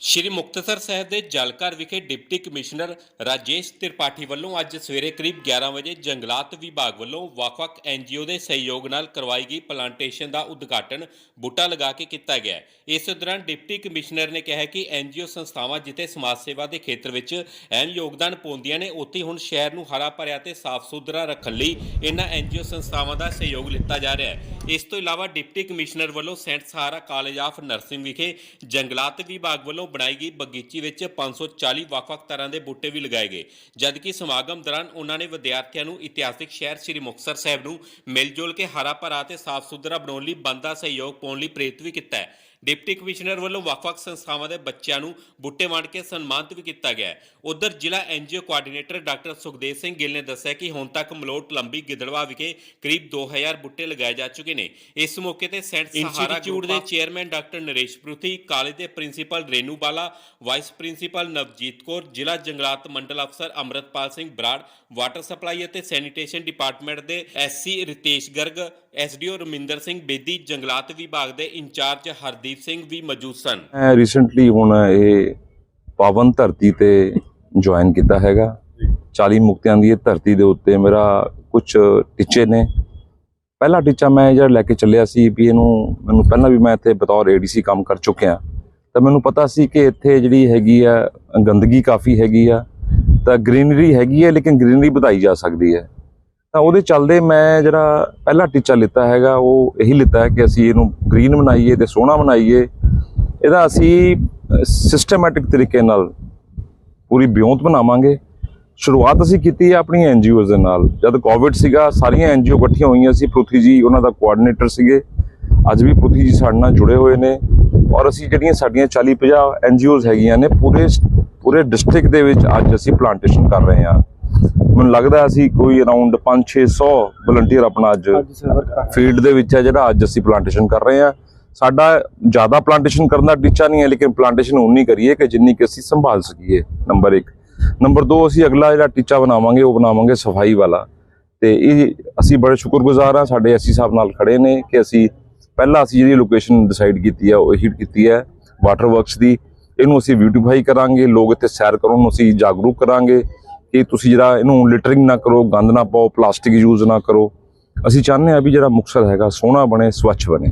ਸ਼੍ਰੀ ਮੁਕਤਸਰ ਸਾਹਿਬ ਦੇ ਜਲਕਰ ਵਿਖੇ deputy commissioner Rajesh Tripathi ਵੱਲੋਂ ਅੱਜ ਸਵੇਰੇ ਕਰੀਬ 11 ਵਜੇ ਜੰਗਲਾਤ ਵਿਭਾਗ ਵੱਲੋਂ ਵੱਖ-ਵੱਖ ਐਨਜੀਓ ਦੇ ਸਹਿਯੋਗ ਨਾਲ ਕਰਵਾਈ ਗਈ ਪਲਾਂਟੇਸ਼ਨ ਦਾ ਉਦਘਾਟਨ ਬੂਟਾ ਲਗਾ ਕੇ ਕੀਤਾ ਗਿਆ ਇਸ ਦੌਰਾਨ ਡਿਪਟੀ ਕਮਿਸ਼ਨਰ ਨੇ ਕਿਹਾ ਕਿ ਐਨਜੀਓ ਸੰਸਥਾਵਾਂ ਜਿੱਥੇ ਸਮਾਜ ਸੇਵਾ ਦੇ ਖੇਤਰ ਵਿੱਚ ਅਹਿਮ ਯੋਗਦਾਨ ਪਾਉਂਦੀਆਂ ਨੇ, ਉੱਥੇ ਹੁਣ ਸ਼ਹਿਰ ਨੂੰ ਹਰਾ ਭਰਿਆ ਤੇ ਸਾਫ਼ ਸੁਥਰਾ ਰੱਖਣ ਲਈ ਇਹਨਾਂ ਐਨਜੀਓ ਸੰਸਥਾਵਾਂ ਦਾ ਸਹਿਯੋਗ ਲਿੱਤਾ ਜਾ ਰਿਹਾ ਹੈ। ਇਸ ਤੋਂ ਇਲਾਵਾ ਡਿਪਟੀ ਕਮਿਸ਼ਨਰ ਵੱਲੋਂ saint Sahara college of nursing ਵਿਖੇ ਜੰਗਲਾਤ ਵਿਭਾਗ ਵੱਲੋਂ ਬਣਾਈ ਗਈ ਬਗੀਚੀ ਵਿੱਚ 540 ਵੱਖ-ਵੱਖ ਤਰ੍ਹਾਂ ਦੇ ਬੂਟੇ ਵੀ ਲਗਾਏ ਗਏ। ਜਦਕਿ ਸਮਾਗਮ ਦੌਰਾਨ ਉਹਨਾਂ ਨੇ ਵਿਦਿਆਰਥੀਆਂ ਨੂੰ ਇਤਿਹਾਸਿਕ ਸ਼ਹਿਰ ਸ੍ਰੀ ਮੁਕਤਸਰ ਸਾਹਿਬ ਨੂੰ ਮਿਲ-ਜੁਲ ਕੇ ਹਰਾ ਭਰਾ ਤੇ ਸਾਫ਼ ਸੁਥਰਾ ਬਣਾਉਣ ਲਈ ਬੰਦਾ ਸਹਿਯੋਗ ਪਾਉਣ ਲਈ ਪ੍ਰੇਰਿਤ ਵੀ ਕੀਤਾ ਹੈ। ਡਿਪਟੀ ਕਮਿਸ਼ਨਰ ਵੱਲੋਂ ਵੱਖ-ਵੱਖ ਸੰਸਥਾਵਾਂ ਦੇ ਬੱਚਿਆਂ ਨੂੰ ਬੂਟੇ ਵੰਡ ਕੇ ਸਨਮਾਨਿਤ ਵੀ ਕੀਤਾ ਗਿਆ ਉਧਰ ਜ਼ਿਲ੍ਹਾ NGO coordinator doctor Sukhdev Singh Gill ਨੇ ਦੱਸਿਆ ਕਿ ਹੁਣ ਤੱਕ ਮਲੋਟ ਲੰਬੀ ਗਿੱਦੜਵਾ ਵਿਖੇ ਕਰੀਬ 2000 ਬੂਟੇ ਲਗਾਏ ਜਾ ਚੁੱਕੇ ਨੇ। ਇਸ ਮੌਕੇ ਤੇ ਸੈਂਟ ਸਹਾਰਾ ਇੰਸਟੀਚਿਊਟ ਦੇ chairman doctor Naresh Pruthi college ਦੇ principal Renu Bala vice principal Navjeet Kaur ਜ਼ਿਲ੍ਹਾ ਜੰਗਲਾਤ ਮੰਡਲ ਅਫਸਰ ਅਮਰਤਪਾਲ ਸਿੰਘ ਬਰਾੜ ਵਾਟਰ ਸਪਲਾਈ ਅਤੇ ਸੈਨੀਟੇਸ਼ਨ ਡਿਪਾਰਟਮੈਂਟ ਦੇ ਐਸਸੀ ਰਿਤੇਸ਼ ਗਰਗ ਐਸਡੀਓ ਰਮਿੰਦਰ ਸਿੰਘ ਬੇਦੀ ਜੰਗਲਾਤ ਵਿਭਾਗ ਦੇ ਇੰਚਾਰਜ ਹਰਦੀਪ ਸਿੰਘ ਵੀ ਮੌਜੂਦ ਸਨ। ਮੈਂ ਰੀਸੈਂਟਲੀ ਹੁਣ ਇਹ ਪਾਵਨ ਧਰਤੀ ਤੇ ਜੁਆਇਨ ਕੀਤਾ ਹੈਗਾ। 40 ਮੁਕਤਿਆਂ ਦੀ ਇਹ ਧਰਤੀ ਦੇ ਉੱਤੇ ਮੇਰਾ ਕੁਝ ਟੀਚੇ ਨੇ। ਪਹਿਲਾ ਟੀਚਾ ਮੈਂ ਜਿਹੜਾ ਲੈ ਕੇ ਚੱਲਿਆ ਸੀ ਵੀ ਇਹਨੂੰ ਮੈਨੂੰ ਪਹਿਲਾਂ ਵੀ ਮੈਂ ਇੱਥੇ ਬਤੌਰ ਏਡੀਸੀ ਕੰਮ ਕਰ ਚੁੱਕਿਆ। ਤਾਂ ਮੈਨੂੰ ਪਤਾ ਸੀ ਕਿ ਇੱਥੇ ਜਿਹੜੀ ਹੈਗੀ ਆ, ਗੰਦਗੀ ਕਾਫੀ ਹੈਗੀ ਆ, ਤਾਂ ਗ੍ਰੀਨਰੀ ਹੈਗੀ ਹੈ ਲੇਕਿਨ ਗ੍ਰੀਨਰੀ ਵਧਾਈ ਜਾ ਸਕਦੀ ਹੈ। ਤਾਂ ਉਹਦੇ ਚੱਲਦੇ ਮੈਂ ਜਿਹੜਾ ਪਹਿਲਾ ਟੀਚਾ ਲਿੱਤਾ ਹੈਗਾ, ਉਹ ਇਹੀ ਲਿੱਤਾ ਹੈ ਕਿ ਅਸੀਂ ਇਹਨੂੰ ਗ੍ਰੀਨ ਬਣਾਈਏ ਤੇ ਸੋਹਣਾ ਬਣਾਈਏ। ਇਹਦਾ ਅਸੀਂ ਸਿਸਟਮੈਟਿਕ ਤਰੀਕੇ ਨਾਲ ਪੂਰੀ ਬਿਉਂਤ ਬਣਾਵਾਂਗੇ। ਸ਼ੁਰੂਆਤ ਅਸੀਂ ਕੀਤੀ ਹੈ ਆਪਣੀ ਐਨਜੀਓਜ਼ ਦੇ ਨਾਲ। ਜਦ ਕੋਵਿਡ ਸੀਗਾ, ਸਾਰੀਆਂ ਐਨਜੀਓ ਇਕੱਠੀਆਂ ਹੋਈਆਂ ਸੀ। ਪ੍ਰੁਥੀ ਜੀ, ਉਹਨਾਂ ਦਾ ਕੋਆਰਡੀਨੇਟਰ ਸੀਗੇ। ਅੱਜ ਵੀ ਪ੍ਰੁਥੀ ਜੀ ਸਾਡੇ ਨਾਲ ਜੁੜੇ ਹੋਏ ਨੇ ਔਰ ਅਸੀਂ ਜਿਹੜੀਆਂ ਸਾਡੀਆਂ 40 50 ਐਨਜੀਓਜ਼ ਹੈਗੀਆਂ ਨੇ ਪੂਰੇ ਪੂਰੇ ਡਿਸਟ੍ਰਿਕਟ ਦੇ ਵਿੱਚ ਅੱਜ ਅਸੀਂ ਪਲਾਂਟੇਸ਼ਨ ਕਰ ਰਹੇ ਹਾਂ। ਮੈਨੂੰ ਲੱਗਦਾ ਅਸੀਂ ਕੋਈ ਅਰਾਊਂਡ 5-600 ਵਲੰਟੀਅਰ ਆਪਣਾ ਅੱਜ ਫੀਲਡ ਦੇ ਵਿੱਚ ਹੈ ਜਿਹੜਾ ਅੱਜ ਅਸੀਂ ਪਲਾਂਟੇਸ਼ਨ ਕਰ ਰਹੇ ਹਾਂ। ਸਾਡਾ ਜ਼ਿਆਦਾ ਪਲਾਂਟੇਸ਼ਨ ਕਰਨ ਦਾ ਟੀਚਾ ਨਹੀਂ ਹੈ ਲੇਕਿਨ ਪਲਾਂਟੇਸ਼ਨ ਉਨੀ ਕਰੀਏ ਕਿ ਜਿੰਨੀ ਕਿ ਅਸੀਂ ਸੰਭਾਲ ਸਕੀਏ ਨੰਬਰ 1 ਨੰਬਰ 2 ਅਸੀਂ ਅਗਲਾ ਜਿਹੜਾ ਟੀਚਾ ਬਣਾਵਾਂਗੇ ਉਹ ਬਣਾਵਾਂਗੇ ਸਫ਼ਾਈ ਵਾਲਾ। ਤੇ ਇਹ ਅਸੀਂ ਬੜੇ ਸ਼ੁਕਰਗੁਜ਼ਾਰ ਹਾਂ ਸਾਡੇ ਐਸੀ ਸਾਹਿਬ ਨਾਲ ਖੜੇ ਨੇ ਕਿ ਅਸੀਂ ਪਹਿਲਾਂ ਅਸੀਂ ਜਿਹੜੀ ਲੋਕੇਸ਼ਨ ਡਿਸਾਈਡ ਕੀਤੀ ਹੈ, ਉਹ ਹਿੱਟ ਕੀਤੀ ਹੈ ਵਾਟਰ ਵਰਕਸ ਦੀ। ਇਹਨੂੰ ਅਸੀਂ ਬਿਊਟੀਫਾਈ ਕਰਾਂਗੇ, ਲੋਕ ਇੱਥੇ ਸੈਰ ਕਰਨ ਨੂੰ ਅਸੀਂ ਜਾਗਰੂਕ ਕਰਾਂਗੇ ਕਿ ਤੁਸੀਂ ਜਿਹੜਾ ਇਹਨੂੰ ਲਿਟਰਿੰਗ ਨਾ ਕਰੋ, ਗੰਦ ਨਾ ਪਾਓ ਪਲਾਸਟਿਕ ਯੂਜ਼ ਨਾ ਕਰੋ। ਅਸੀਂ ਚਾਹੁੰਦੇ ਹਾਂ ਵੀ ਜਿਹੜਾ ਮੁਕਤਸਰ ਹੈਗਾ, ਸੋਹਣਾ ਬਣੇ, ਸਵੱਛ ਬਣੇ।